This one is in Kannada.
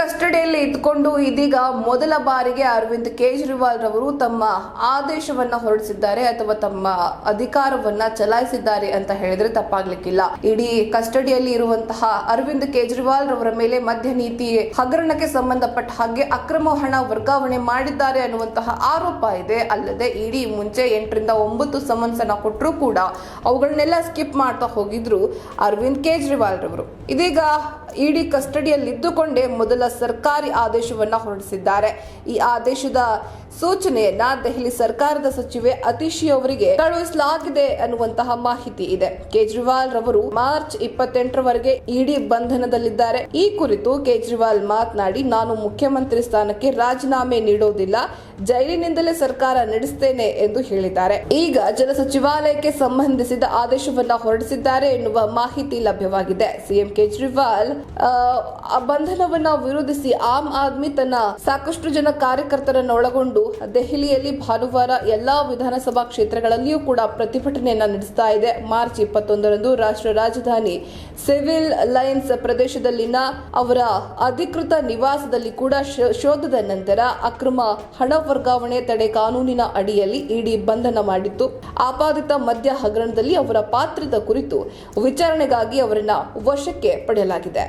ಕಸ್ಟಡಿಯಲ್ಲಿ ಇದ್ದುಕೊಂಡು ಇದೀಗ ಮೊದಲ ಬಾರಿಗೆ ಅರವಿಂದ್ ಕೇಜ್ರಿವಾಲ್ ರವರು ತಮ್ಮ ಆದೇಶವನ್ನ ಹೊರಡಿಸಿದ್ದಾರೆ ಅಥವಾ ತಮ್ಮ ಅಧಿಕಾರವನ್ನ ಚಲಾಯಿಸಿದ್ದಾರೆ ಅಂತ ಹೇಳಿದ್ರೆ ತಪ್ಪಾಗ್ಲಿಕ್ಕಿಲ್ಲ. ಇಡೀ ಕಸ್ಟಡಿಯಲ್ಲಿ ಇರುವಂತಹ ಅರವಿಂದ್ ಕೇಜ್ರಿವಾಲ್ ರವರ ಮೇಲೆ ಮದ್ಯ ನೀತಿ ಹಗರಣಕ್ಕೆ ಸಂಬಂಧಪಟ್ಟ ಹಾಗೆ ಅಕ್ರಮ ಹಣ ವರ್ಗಾವಣೆ ಮಾಡಿದ್ದಾರೆ ಅನ್ನುವಂತಹ ಆರೋಪ ಇದೆ. ಅಲ್ಲದೆ ಇಡೀ ಮುಂಚೆ ಎಂಟರಿಂದ ಒಂಬತ್ತು ಸಮನ್ಸ್ ಅನ್ನ ಕೊಟ್ಟರು ಕೂಡ ಅವುಗಳನ್ನೆಲ್ಲ ಸ್ಕಿಪ್ ಮಾಡ್ತಾ ಹೋಗಿದ್ರು ಅರವಿಂದ್ ಕೇಜ್ರಿವಾಲ್ ರವರು. ಇದೀಗ ಇಡಿ ಕಸ್ಟಡಿಯಲ್ಲಿದ್ದುಕೊಂಡೇ ಮೊದಲ ಸರ್ಕಾರಿ ಆದೇಶವನ್ನ ಹೊರಡಿಸಿದ್ದಾರೆ. ಈ ಆದೇಶದ ಸೂಚನೆಯನ್ನ ದೆಹಲಿ ಸರ್ಕಾರದ ಸಚಿವೆ ಅತಿಶಿ ಅವರಿಗೆ ಕಳುಹಿಸಲಾಗಿದೆ ಅನ್ನುವಂತಹ ಮಾಹಿತಿ ಇದೆ. ಕೇಜ್ರಿವಾಲ್ ರವರು ಮಾರ್ಚ್ ಇಪ್ಪತ್ತೆಂಟರವರೆಗೆ ಇಡಿ ಬಂಧನದಲ್ಲಿದ್ದಾರೆ. ಈ ಕುರಿತು ಕೇಜ್ರಿವಾಲ್ ಮಾತನಾಡಿ, ನಾನು ಮುಖ್ಯಮಂತ್ರಿ ಸ್ಥಾನಕ್ಕೆ ರಾಜೀನಾಮೆ ನೀಡೋದಿಲ್ಲ. ಜೈಲಿನಿಂದಲೇ ಸರ್ಕಾರ ನಡೆಸ್ತೇನೆ ಎಂದು ಹೇಳಿದ್ದಾರೆ. ಈಗ ಜಲ ಸಚಿವಾಲಯಕ್ಕೆ ಸಂಬಂಧಿಸಿದ ಆದೇಶವನ್ನ ಹೊರಡಿಸಿದ್ದಾರೆ ಎನ್ನುವ ಮಾಹಿತಿ ಲಭ್ಯವಾಗಿದೆ. ಸಿಎಂ ಕೇಜ್ರಿವಾಲ್ ಬಂಧನವನ್ನ ವಿರೋಧಿಸಿ ಆಮ್ ಆದ್ಮಿ ತನ್ನ ಸಾಕಷ್ಟು ಜನ ಕಾರ್ಯಕರ್ತರನ್ನು ಒಳಗೊಂಡು ದೆಹಲಿಯಲ್ಲಿ ಭಾನುವಾರ ಎಲ್ಲಾ ವಿಧಾನಸಭಾ ಕ್ಷೇತ್ರಗಳಲ್ಲಿಯೂ ಕೂಡ ಪ್ರತಿಭಟನೆಯನ್ನು ನಡೆಸ್ತಾ ಇದೆ. ಮಾರ್ಚ್ ಇಪ್ಪತ್ತೊಂದರಂದು ರಾಷ್ಟ್ರ ರಾಜಧಾನಿ ಸಿವಿಲ್ ಲೈನ್ಸ್ ಪ್ರದೇಶದಲ್ಲಿನ ಅವರ ಅಧಿಕೃತ ನಿವಾಸದಲ್ಲಿ ಕೂಡ ಶೋಧದ ನಂತರ ಅಕ್ರಮ ಹಣ ವರ್ಗಾವಣೆ ತಡೆ ಕಾನೂನಿನ ಅಡಿಯಲ್ಲಿ ಇಡಿ ಬಂಧನ ಮಾಡಿತ್ತು. ಆಪಾದಿತ ಮದ್ಯ ಹಗರಣದಲ್ಲಿ ಅವರ ಪಾತ್ರದ ಕುರಿತು ವಿಚಾರಣೆಗಾಗಿ ಅವರನ್ನ ವಶಕ್ಕೆ ಪಡೆಯಲಾಗಿದೆ.